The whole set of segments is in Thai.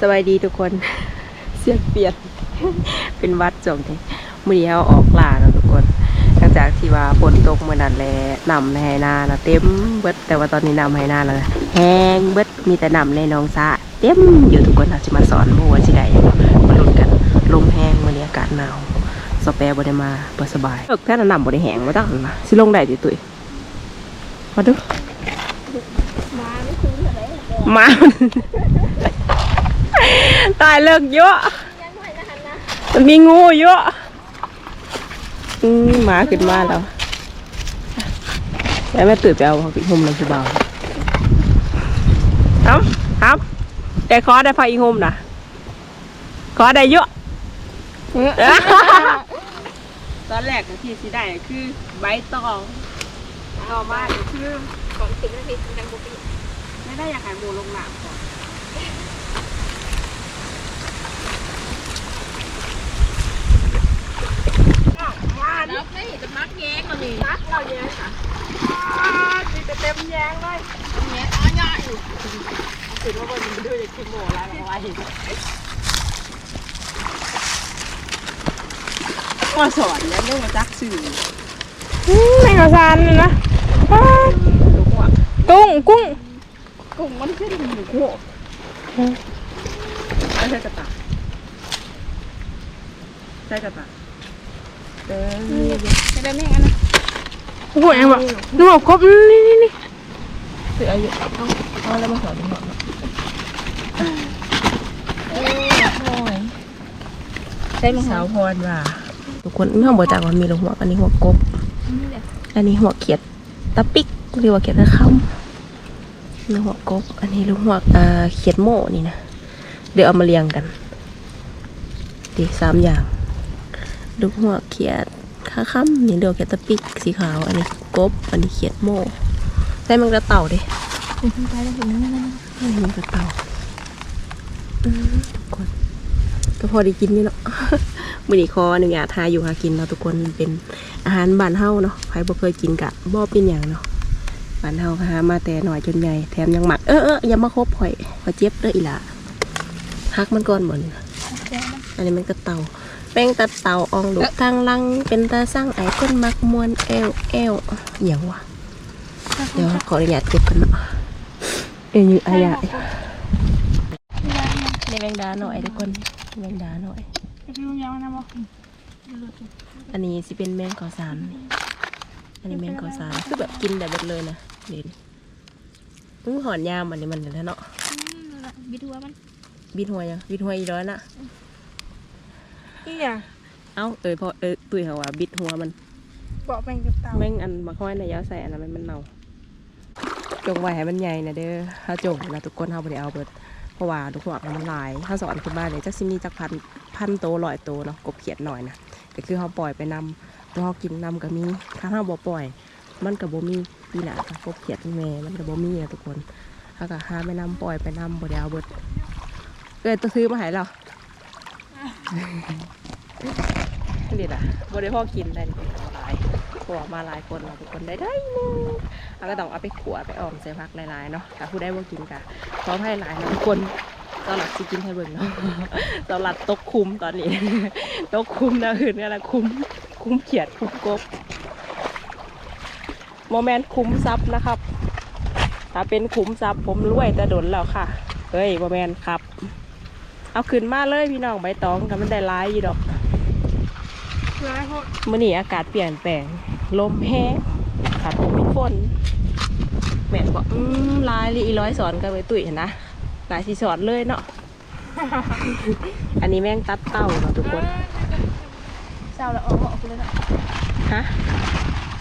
สวัสดีทุกคน เสียงเปลี่ยน เป็นวัดจงที่มือนี้เขาออกล่าแล้วทุกคนหลังจากที่ว่าฝนตกเมื่อนั้นแหละนำในไหนานะเต็มเบิดแต่ว่าตอนนี้นำไหนาแล้วแห้งเบิดมีแต่นำในหนองสะเต็มอยู่ทุกคนเราจะมาสอนมัวสิได้มาลุ้นกันลมแห้งวันนี้อากาศหนาวสเปรบ่ได้มาเปิดสบายเลิกแค่นั้นนำบ่ได้แห้งมาตั้งนะสิลงได้ติตุ้ยมาดูมาม่คุ้นเลยมาตายเลิกเยอะมันมีงูเยอะอืมหมาขึ้นมาแล้วแล้วแม่ตื่นไปเอาของอีกหุ่มเลยคือเบาครับครับแต่ขอได้พาอีกหุ่มนะขอได้เยอะตอนแรกที่สิได้คือใบตองต่อมาคือก่อนสิบนาทียังบุกไปไม่ได้อยากให้หมูลงน้ำก่ อนแล้วไม่จะมักแย้งเราดินักเราแย่ค่ะมีแต่เต็มแยงเลยแย้งอ้อยอยู่ถึงว่าวันนี้มาดูอยากกินหมูอะไรมาไว้มาสอนแล้วเรื่องมาจักสื่อไม่กระซานนะอ้าวลูกหัวกุ้งกุ้งกุ้งมันขึ้นหมูหัวไม่ใช่กระต่ายใช่กระต่าย เออจะได้แม่กันนะโอ้โหยังแบบดูแบบครบนี่นี่นี่คืออายุเอาเอาแล้วมาสอนลูกหัวใช่ไหมสาวพรว่าทุกคนไม่ต้องบอกจากว่ามีลูกหัวอันนี้หัวกบ อันนี้หัวเขียดตะปิกหรือว่าเขียดตะคำนี่หัวกบ อันนี้ลูกหัวอ่าเขียดโม่นี่นะ เดี๋ยวเอามาเรียงกันดีสามอย่าง ลูกหัวเขียดข้าค่ำนี่เดี๋ยวเขียดตะปิกสีขาวอันนี้กบอันนี้เขียดโม่ได้มันกระเต่าดิไปแล้วเห็นนั่นนั่นอันนี้มันกระเต่าทุกคนก็พอได้กินนี่เนาะมือนีคอหนึ่งอยากทายอยู่หากินเนาะทุกคนเป็นอาหารบ้านเฮาเนาะใครบ่เคยกินกะบ่เป็นอย่างเนาะบ้านเฮาก็หามาแต่หน่อยจนใหญ่แถมยังหมักเออเอออย่ามาคบข่อยขอเจ็บเด้ออีหล่ะฮักมันก่อนบ่นี่อันนี้มันก็เต่า ป้งตาเต่าอองลูกทางลัง เป็นตาสร้างไอ้ก้นมักมวนแอวแอวอหย่างวะเดี๋ยวขออนุญาตเก็บกันเนาะเอ้ยอายะนี่แมงดาหน่อยทุกคนแมงดาหน่อยดูยังนะบอกอันนี้สิเป็นแมงกอสานนี่อันนี้แมงกอสานคือแบบกินแต่เบิดเลยนะเด่นอื้อหอนยามอันนี้มันแล้วเนาะบิดหัวมันบิดหัวยังบิดหัวอีร้อยน่ะ อีหยังเอ้าเอยพอเออตุยเขาว่าบิดหัวมันบอกแมงกับเต่าแม่งอันมาค่อยในะยาใส่อันนั้นมันมันเน่าจงไว้ให้มันใหญ่นะเด้อถ้าจงนะทุกคนเขาบ่ได้เอาเบิดเพราะว่าลูกหัวมันหลายถ้าสอนขึ้นมาเนี่ยจักสิมีจักพันพันโตร้อยโตเนาะกบเขียดหน่อยนะก็คือเขาปล่อยไปนำตัวเขากินนำก็มีถ้าเขาบ่ปล่อย มันกับบ่มีปีหนากับกบเขียดแม่มันกับบ่มีนะทุกคนถ้าก็หาไปนำปล่อยไปนำบ่ได้เอาเบิดเอ้ยตัวซื้อมาให้เรา นี่แหละบ่ได้พ่อกินได้หลายขวมาหลายคนเราะทุกคนได้ได้หนึงเราก็ต้องเอาไปขัวไปออมใส่ผักหลายๆเนาะถ้าผู้ได้บ่กินกะขอให้หลายนะทุกคนสลัดสิกินให้เบิ่งเนาะสลัดตกคุมตอนนี้ ตกคุมนะอื่นนี่แหละคุมคุมเขียดคุมกบโมเมนต์คุมซับนะครับ ถ้าเป็นคุมซับผมรวยแต่ดนแล้วค่ะ เฮ้ยโมเมนต์ครับ เอาขึ้นมาเลยพี่น้องใบตองกันมันได้หลายอยู่ดอกร้ายโหดมื่อนี้อากาศเปลี่ยนแปลงลมแห้งขาดลมมีฝนแม่นบอกอืมลายลีอีร้อยสอนกันไปตุ๋ยเห็นนะหลายสีสอนเลยเนาะอันนี้แม่งตัดเต้าเนาะทุกคนเศร้าแล้วออกออกเลยนะฮะ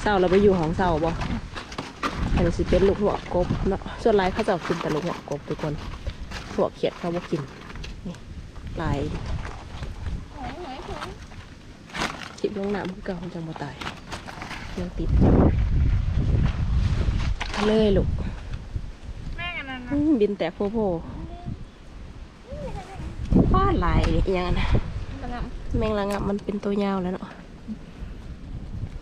เศร้าเราไปอยู่ของเศร้าบ่อันนี้สิเป็นลูกหัวกบเนาะส่วนลายเขาจะเอากินแต่ลูกหัวกบทุกคนหัวเขียดเขาบ่กินนี่ ลายทิพลงน้ำเก่าจังบ่ตายยังติดเลยลูกแมงอันนั้นอืนะมบินแตกโพโพฟ้าลายอหยังนะแมงละงับมันเป็นตัวยาวแล้วเนาะ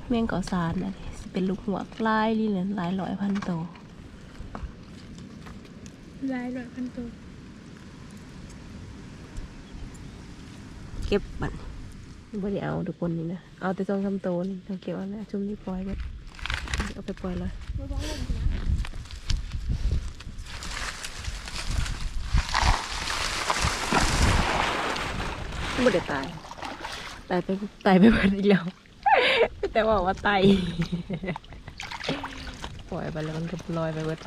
แมงก่อสารนะเป็นลูกหัวกลายลีเหลือหลายร้อยพันตัวลายแบบพันตัว ก็บบันบ่ได้เอาทุกคนนี่นะ เอาแต่สองสามตัวนี่ต้องเก็บเอานะชุมนี้ปล่อยแบบเอาไปปล่อยเลยบ่ฟ้องลงนะไม่ได้ตาย ตายไปตายไปเบิดอีกแล้ว แต่ว่าว่าตายปล่อยไปแล้วมันก็ลอยไปเบิด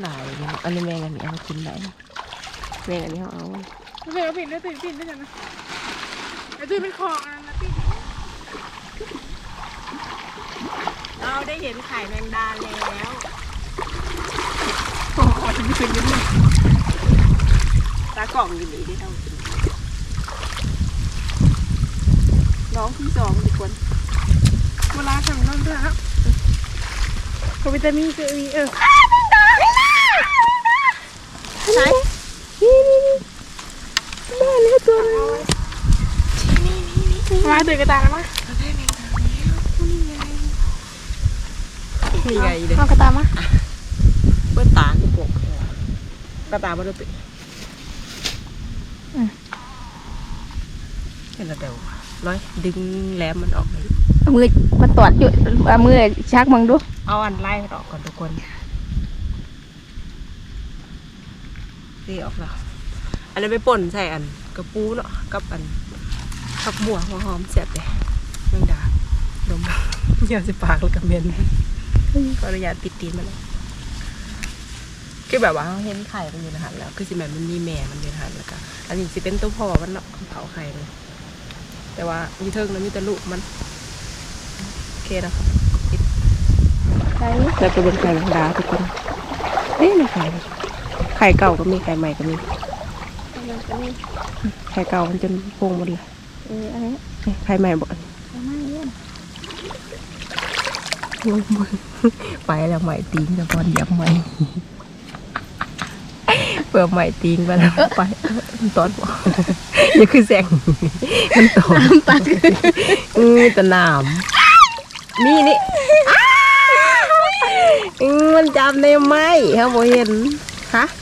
หลายเนาะอันนี้แมงอันนี้เอากินได้นะแมงอันนี้เอาเอา เดี๋ยวปิดแล้วปิดปิดด้วยกันนะไอ้ตุ้ยเป็นของอันนั้นนะปิดเราได้เห็นไข่แมงดาแล้วขอถึงขึ้นนิดนึงตากล่องอยู่นี่ได้เท่ากินน้องที่สองทุกคนเวลาทำนั่นด้วยครับวิตามินคือมีเออไหนนี่นี่นี่ ได้แล้วตัวนึงมาตื่นกระตายแล้วมั้ยมีไงเด้เอากระตายมั้ยเปิดตาคือปกกระตาบ่ได้ปิดเห็นแล้วเดี๋ยวร้อยดึงแหลมมันออกเลยเอามือมาตอดอยู่เอามือชักมึงดู เอาอันไล่มันออกก่อนทุกคนตีออกแล้วอันนั้นไปป่นใส่อัน กระปูเนาะกับอันผักบัวหัวหอมแซ่บเลยแมงดาดมอย่าสิปากแล้วกับเมนก็ระยะติดตีนมันเลยคือแบบว่าเราเห็นไข่มันอยู่ในหันแล้วคือสิแม่มันมีแม่มันอยู่ในหันแล้วก็อันนี้สิเป็นตัวพ่อมันเนาะเผาไข่เลยแต่ว่ามีเทิงแล้วมีแต่ลูกมันโอเคนะครับปิดไปแล้วก็เป็นไข่แมงดาทุกคนเอ๊ะไม่ไข่ไข่เก่าก็มีไข่ใหม่ก็มี ไข่เก่ามันจนโพงหมดเลยเอออะไรนี่ไข่ใหม่บ่ประมาณนี้ลงมือไปแล้วใหม่ตีงจะบอลเหยับใหม่เปลือกใหม่ตีงไปแล้วไปมันตอนบ่นี่คือแสงมันตอนตัดอือแตะนามนี่นี่อือมันจับในไม้ครับโมเห็นฮะก็แม่ไว้นี้ตัว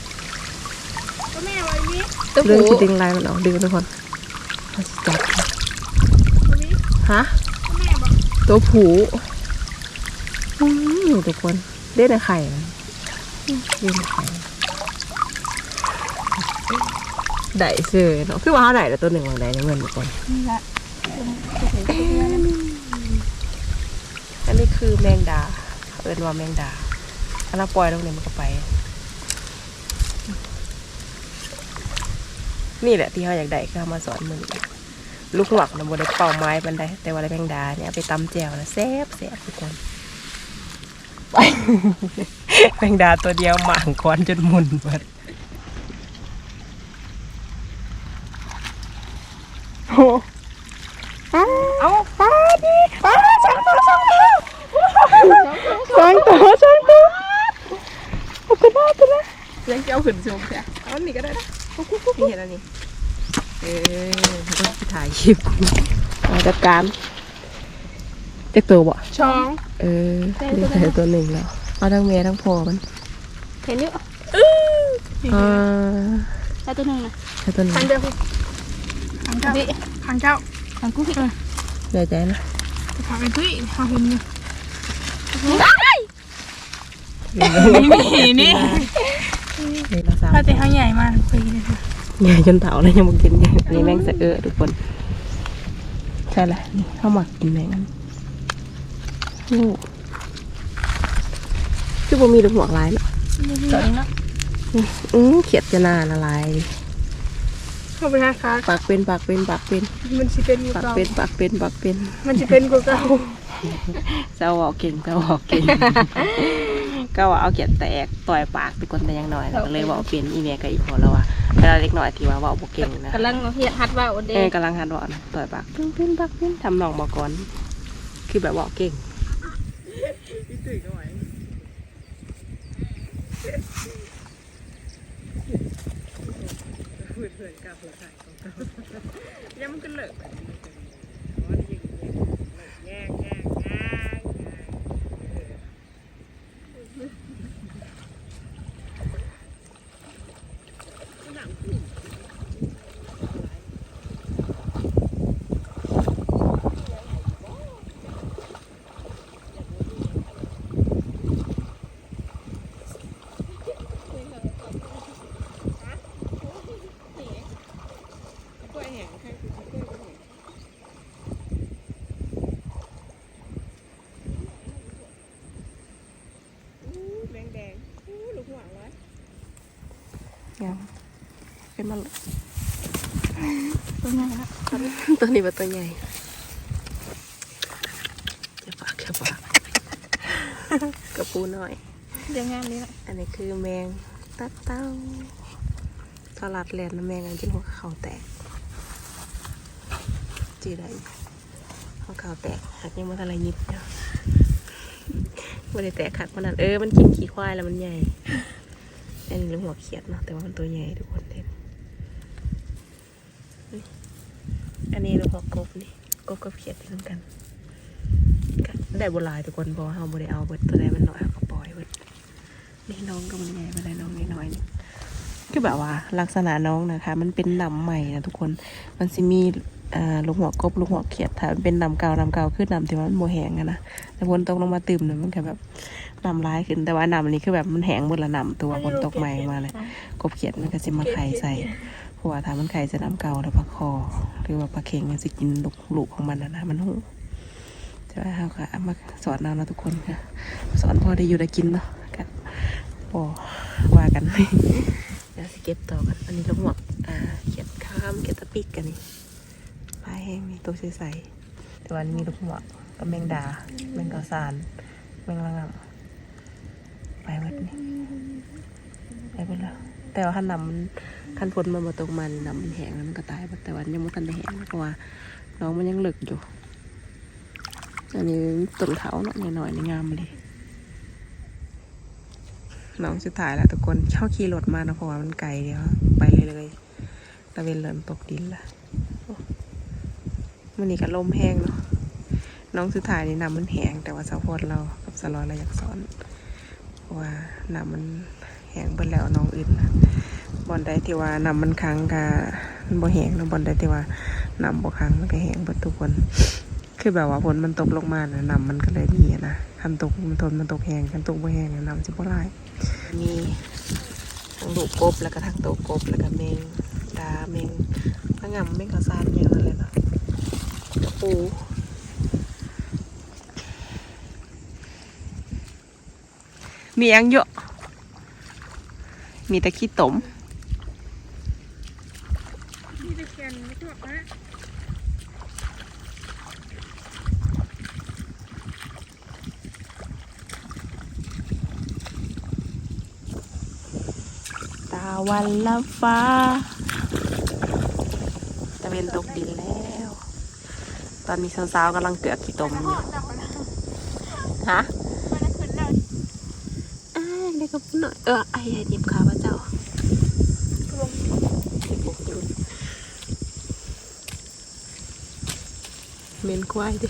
เรื่องผู้ที่ดึงลายมันออกดึงทุกคนเอาสิจับตัวนี้ฮะก็แม่บอกตัวผูอืมทุกคนเล่นในไข่มันเล่นในไข่ได้เสือเนาะคือว่าเขาได้แล้วตัวหนึ่งวางได้ในเงินทุกคนนี่ละอันนี้คือแมงดาเขาเอินว่าแมงดาถ้าเราปล่อยลงเนี่ยมันก็ไป นี่แหละที่เขาอยากได้คือเขามาสอนมึงลูกหวักนะบนได้เป่าไม้บันไดแต่ว่าอะไรแมงดาเนี่ยเอาไปตำแจวนะแซ่บแซ่บทุกคนไปแมงดาตัวเดียวหมางคอนจนหมุนหมดโอ้เอาเอาปลาดิปลาสองตัวสองตัวสองตัวสองตัวเอาตัวหน้าตัวหน้าเลี้ยงแก้วขึ้นสูงค่ะเอาอันนี้ก็ได้นะ นี่เห็นอันนี้ เออแล้วก็ถ่ายคลิปเอาจัดการเจ๊กตัวบ่ช้อง เออนี่ใส่ตัวหนึ่งแล้ว เอาทั้งเมียทั้งพ่อมันเห็นอยู่อ่าใช่ตัวหนึงนะใส่ตัวหนึ่งขังเดียวขังเจ้าพี่ขังเจ้าทางกูพี่เดี๋ยวใจนะขังไอ้ตุ้ยขังเห็นอยู่นี่นี่ นี่เราสามถ้าแต่เขาใหญ่มากคุยเลยค่ะใหญ่จนเต่าเลยยังมากินอยู่อันนี้แม่งสะเออทุกคนใช่แหละนี่ข้าวหมักกินแม่งอันลูกคือบ่มีลูกหัวลายเนาะตัวนี้เนาะอือเขียดจะน่าละลายดิเข้าไปหาขาปากเป็นปากเป็นปากเป็น มันสิเป็นกูปากเก่าเป็นปากเป็นปากเป็นมันสิเป็นกูเก่าเจ้าบอกเก่งเจ้าบอกเก่ง ก็ว่าเอาเขียดแตกต่อยปากไปคนแต่ยังน้อยแล้วก็เลยบอกเปลี่ยนอีเมลกับอีพอแล้วว่าเวลาเล็กน้อยที่ว่าเว่าบอกเก่งนะกำลังเฮียฮัดว่าโอเดเออกำลังหัดเว่านะต่อยปากเป็นเป็นปากเป็นทำนองบอกก่อนคือแบบบอกเก่งยังมันก็เลิก ขึ้นมาเลยตัวใหญ่ละตัวนี้เป็นตัวใหญ่เก็บปากเก็บปากกระปูหน่อยเรียงงามนี้ละอันนี้คือแมงตัดเต้าสลัดแลนน้ำแมงอันจนหัวเขาแตกจีได้หัวเขาแตกหักยังมาทะลายยิบเนาะไม่ได้แตกขัดมันนั่นเออมันกินขี้ควายแล้วมันใหญ่อันนี้เรื่องหัวเขียดเนาะแต่ว่ามันตัวใหญ่ทุกคนเห็นนี่อั นนี้เรื่องหัวกบนี่กบกับเขียดเหมือนกันได้บหลายทุกคนพอเราบ่ได้เอาเบิดตัวใดมันน้อยเราก็ปล่อยเบิดนี่น้องก็มันใหญ่ไปเลยน้องน้อยๆนี่คือแบบว่าลักษณะน้องนะคะ มันเป็นหนำใหม่นะทุกคนมันสิมีอ่าลูกหัวกบลูกหัวเขียดถ้าเป็นหนำเก่าหนำเก่าคือหนำที่ว่ามันโมแหงอะนะแต่ฝนตกลงมาตื่มเนี่ยมันก็แบบหนำร้ายขึ้นแต่ว่าหนำอันนี้คือแบบมันแหงหมดละหนำตัวฝนตกใหม่มาเลยกบเขียดมันก็สิมาไข่ใส่ เพราะว่าถ้ามันไข่จะน้ำเก่าแล้วปลาคอ หรือว่าปลาเค็งมันสิกินลูกลูกของมันนะนะมันหูใช่ไหมเขาก็เอามาสอนเรานะทุกคนค่ะสอนพอได้อยู่ได้กินเนาะกันพอว่ากันเดี๋ยวสิเก็บต่อกันอันนี้ลูกหมวกอ่าเขียดข้ามเขียดตะปิกกันนี่ปลายแห้งมีตัวใสๆแต่วันนี้มีลูกหมวกกับแมงดาแมงกะสานแมงละงำไปหมดนี่ไปหมดแล้วแต่ว่าขันนำมัน ขันฝนมันมาตกมานี่นำมันแห้งแล้วมันก็ตายแต่วันยังไม่ทันได้แห้งเพราะว่าน้องมันยังเหลึกอยู่ อันนี้ต้นเขาเนาะหน่อยๆในงามเลยน้องสุดท้ายแล้วทุกคนเข้าขี่รถมานะเพราะว่ามันไกลเดียวไปเลยเลยตะเวนเริ่มตกดินละมันนี่ก็ลมแห้งเนาะน้องสุดท้ายนี่น้ำมันแห้งแต่ว่าสาวโพดเรากับสลอยเราอยากสอนว่าน้ำมันแห้งเบิดแล้วน้องอื่นนะ บอลใดที่ว่าน้ำมันค้างกะมันบ่แห้งเนาะบอลใดที่ว่าน้ำบ่ค้างมันก็แห้งเบิดทุกคน คือแบบว่าฝนมันตกลงมานะน้ำมันก็เลยมีอะนะคันตกมันทนมันตกแห้งคันตกบ่แห้งน่ะน้ำสิบ่ไหลมีทั้งลูกกบแล้วก็ทั้งโตวกบแล้วก็แมงดาแมงพะงำแมงกระซานแมงอะไรนะกระปูมีอังเยอะมีแต่ขี้ตม นี่ตะเคียนไม่ถูกนะ ตา วันละฟ้าตะเวนตกดินแล้ว ตอนนี้สาวๆกำลังเกือกขี้ตมอยู่ฮะอ้ายเด็กกับหน่อยเออไอ้ไอ้เดียบขาพระเจ้าเมนควายด้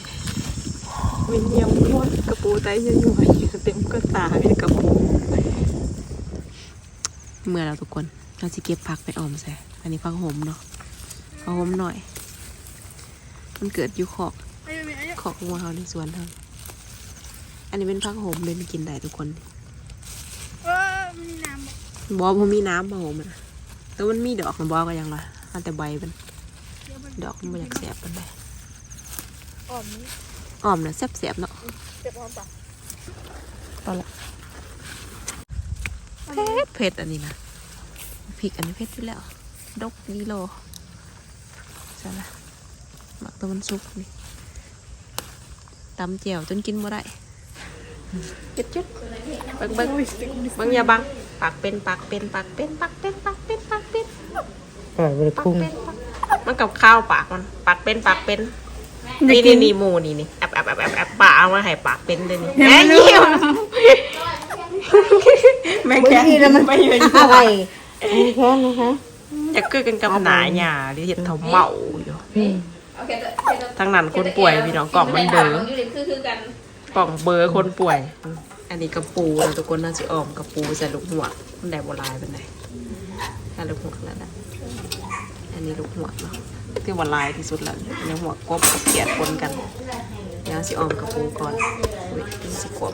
เมนเยี่ยมควายกระปูไตยังอยู่อยเต็มก็ตาเลยกระปู เมื่อเราทุกคนเราจะเก็บผักไปออมใส่อันนี้ผักหอมเนาะผักหอมหน่อย มันเกิดอยู่ขอกไอ้ยังไงขอกงัวเขาในสวนเขาอันนี้เป็นผักหอมเลยมันกินได้ทุกคนเออมีน้ำบอมันมีน้ำผักหอมอะนะแต่มันมีดอกมันบอก็ยังละอันแต่ใบมันดอกมันบ่อยากแสบมันได้อ่อมนี้ออมนะแสบๆเนาะเจ็บอ่อมปะตอนละ เผ็ดเผ็ดอันนี้นะพริกอันนี้เผ็ดอยู่แล้ว ดกดีโลใช่ละหมักตัวมันสุกนี่ตำเจียวจนกินบ่ได้เจ็ดจุดเบิ้งเบิ้งเบิ้งอย่าบังปากเป็นปากเป็นปากเป็นปากเป็นปากเป็นปากเป็นปล่อยไปปากพุ่งเป็นปากมันกับข้าวปากมันปากเป็นปากเป็นนี่นี่นี่หมูนี่นี่แอบแอบแอบแอบแอบปากเอามาให้ปากเป็นเลยนี่แม่เยี่ยม แม่แค่แล้วมันไปอยู่อะไรแค่นะคะจะเกิดกันกับหนาหยาหรือเห็ดเถาเมาอยู่ทั้งนั้นคนป่วยพี่น้องกล่องมันเบลออยู่ในคือคือกันกล่องเบอร์คนป่วย อันนี้กระปูนะทุกคนน่าจะออมกระปูใส่ลูกหัวกมันได้โบราณเป็นไงถ้าลูกหัวกแล้วนะอันนี้ลูกหัวกเนาะที่โบราณที่สุดแล้วอันนี้หัวกบกับเขียดปนกันเดี๋ยวสิออมกระปูก่อนอุ้ยมันสิกลม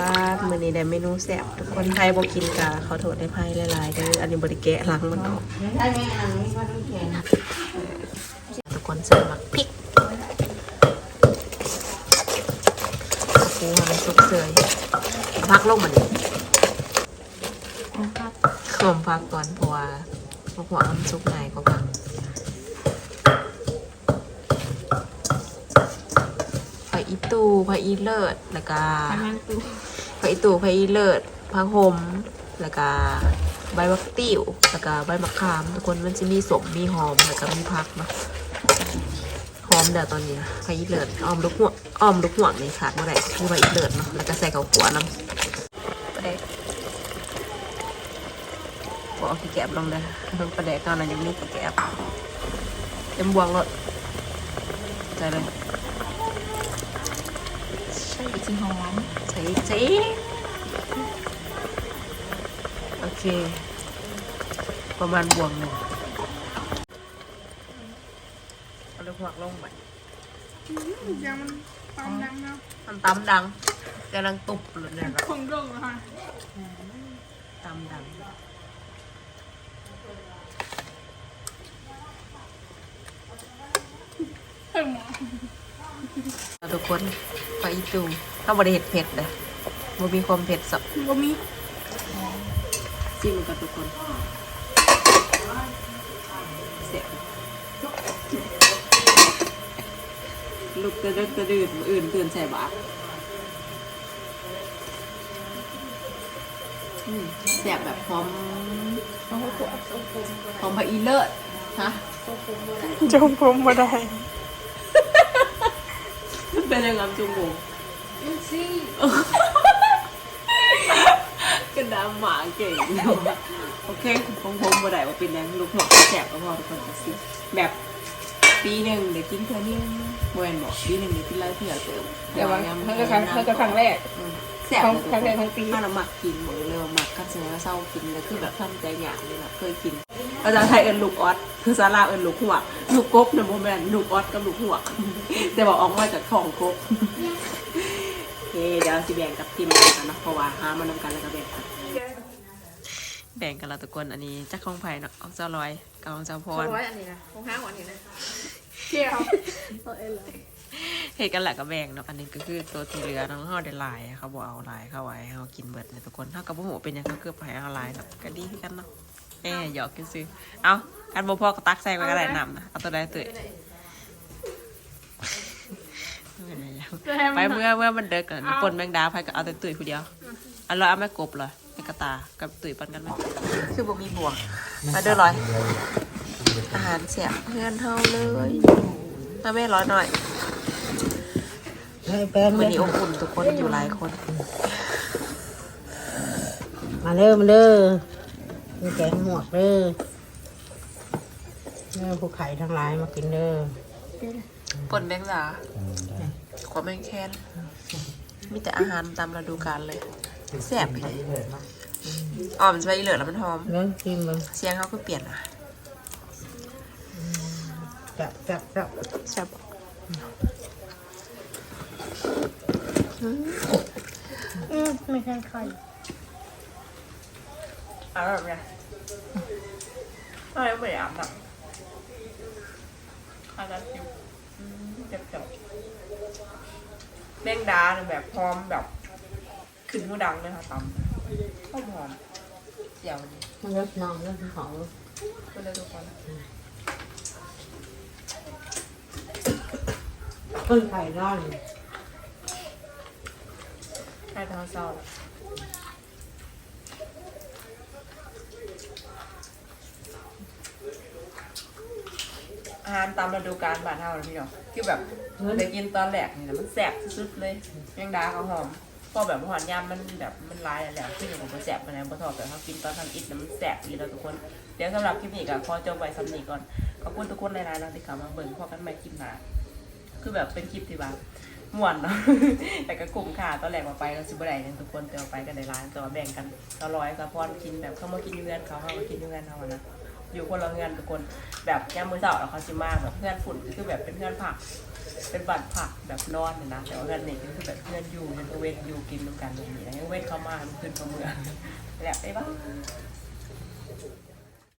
บ้านมื้อนี้ได้เมนูแซ่บทุกคนไทยบ่กินกะขอโทษได้ไพ่หลายๆเด้ออันนี้บริแกะหลังมันออกทุกคนใส่หมักพริกกระปูมันสุกเสยพักลงมันขมพักก่อนเพราะว่าหัวหัวมันสุกง่ายกว่ากัน ผักอีตูผักอีเลิศแล้วก็ทำมันตู้ผักอีตูผักอีเลิศผักหมแล้วก็ใบมะติ๋วแล้วก็ใบมะขาม ทุกคนมันจะมีสมมีหอมแล้วก็มีผักเนาะหอมเดี๋ยวตอนนี้นะผักอีเลิศอ้อมลูกหัวอ้อมลูกหัวนี่ขาดเมื่อไหร่คือผักอีเลิศเนาะแล้วก็ใส่ข้าวขัวน้ำประเด็กบอกเอาขี้แกบลงเลยเพิ่งประเด็กตอนนั้นยังมีขี้แกบเต็มบวงรถใจเลยใช่ จริงหอมใส่ใส่โอเค ประมาณบวงหนึ่งเอาลูกหัวลงไปยังมันความดังเนาะมันตำดังกำลังตุบเลยเนี่ยครับคงโด่งแล้วค่ะตำดังเพิ่มหมอเอาทุกคน ไปอีตูถ้าบริเห็ดเผ็ดเลยบ่มีความเผ็ดสับบ่มีจิ้มกับทุกคนเสียบลูกกระดึกกระดื่นมื้ออื่นตื่นใส่บาตรอืมเสียบแบบหอมเอาหัวตัวเอาตัวหอมผักอีเลิศฮะจมผมมาได้ เป็นยังไงจุงงงซีกระดามหมาเก่งเนาะโอเคผมผมบ่ได้ว่าเป็นยังลูกหัวแสบก็พอทุกคนสิแบบปีหนึ่งเดี๋ยวกินเท่านี้โมเอนบอกปีหนึ่งเดี๋ยวกินแล้วเถื่อเติมเดี๋ยววันเพิ่งก็ครั้งเพิ่งก็ครั้งแรกอืมแสบครั้งเลยทุกครั้งคแรกนทั้งปีถ้าเราหมักกินหมดเลยว่าหมักกันเสร็จแล้วเศร้ากินแล้วคือแบบทำใจหยาบเลยนะเคยกิน ภาษาไทยเอินลูกออสคือซาลาเอินลูกหัวลูกกบเนี่ยโมแมนลูกออสกับลูกหัวแต่บอกออกมาจากท้องกบโอเคเดี๋ยวสิแบ่งกับทีมงานกันนะเพราะว่าหามันนำกันแล้วก็แบ่งกันแบ่งกันละทุกคนอันนี้จักของไผ่เนาะของเจ้าลอยกับของเจ้าพรร้อยอันนี้นะของห้าหัวนี้นะเที่ยวเอาเอ็นเลยเหตุกันแหละก็แบ่งเนาะอันนี้ก็คือตัวที่เหลือน้องห่อได้หลายเขาบอกเอาหลายเข้าไว้ให้เขากินเบิดเนี่ยทุกคนเท่ากับพวกหมูเป็นหยังก็คือไปเอาหลายเนาะก็ดีคือกันเนาะ เอ๊หยอกกันซื้อเอากันบ่พอก็ตักใส่ไว้ก็ได้นำนะเอาตัวใดตัวเอยไปเมื่อเมื่อมันเด็กกันปนแมงดาไปก็เอาแต่ตุ๋ยผู้เดียวอันเราเอาแม่กบเลยแม่กระตากับตุ๋ยปันกันไหมคือบ่มีบ่วงมาเด้อร้อย อาหารเสียเพื่อนเท่าเลยถ้าแม่ร้อยหน่อยให้เป็นวันนี้อบอุ่นทุกคนอยู่หลายคน มาเด้อมาเด้อ มีแกงหมวกเด้อเด้อผู้ไข่ทั้งหลายมากินเด้อปนแมงดาขวาแมงแคนมีแต่อาหารตามฤดูกาลเลยแซ่บเลยอ่อมจะไปเหลือแล้วมันหอมเด้อกินเลยเสียงเขาก็เปลี่ยนอะจับจับจับแซ่บอืมไม่ใช่ไข่ อร่อยไหมอะไรไม่อาบน้ำอาจารย์คิวเจ็บจับแมงดาเนี่ยแบบหอมแบบขึ้นหูดังเลยค่ะตำหอมหอมเสียวดีมันเลิกนอนเลิกของก็เลยทุกคนเพิ่งไข่ร้อนใช่ทางเศร้ อาหารตามฤดูกาลบ้านเฮาเลยพี่เนาะคือแบบได้กินตอนแรกนี่นะมันแสบสุดๆเลยแมงดาเขาหอมพอแบบหอนยามมันแบบมันร้ายแล้วขึ้นอยู่กับมันแสบมันนะบ่ทอดแต่เขากินตอนทำอิฐนะมันแสบอีแล้วทุกคน เดี๋ยวสำหรับคลิปนี้ก็ขอจบไว้สำนีก่อนขอบคุณทุกคนหลายๆนะที่เข้ามาเบิ่งพอกันใหม่คลิปหน้าคือแบบเป็นคลิปที่แบบม่วนเนาะแต่ก็คุ้มค่าตอนแรกว่าไปเราซื้อบ่ได้กันทุกคนแต่ว่าไปกันในร้านแต่ว่าแบ่งกันเราร้อยสะพอนกินแบบเขามากินเงินเขาเขามากินเงินเขาอะนะ อยู่คนละเงินทุกคนแบบแก้มมือเสาร์แล้วเขาชิมาแบบเพื่อนฝุ่นก็คือแบบเป็นเพื่อนผัก เป็นบัตรผักแบบนอนเนี่ยนะแต่ว่าเงินนี่ก็คือแบบเพื่อนอยู่ยังก็เวทอยู่กินด้วยกันแบบนี้นะยังเวทเข้ามามันขึ้นเขาเมืองแบบไอ้บ้า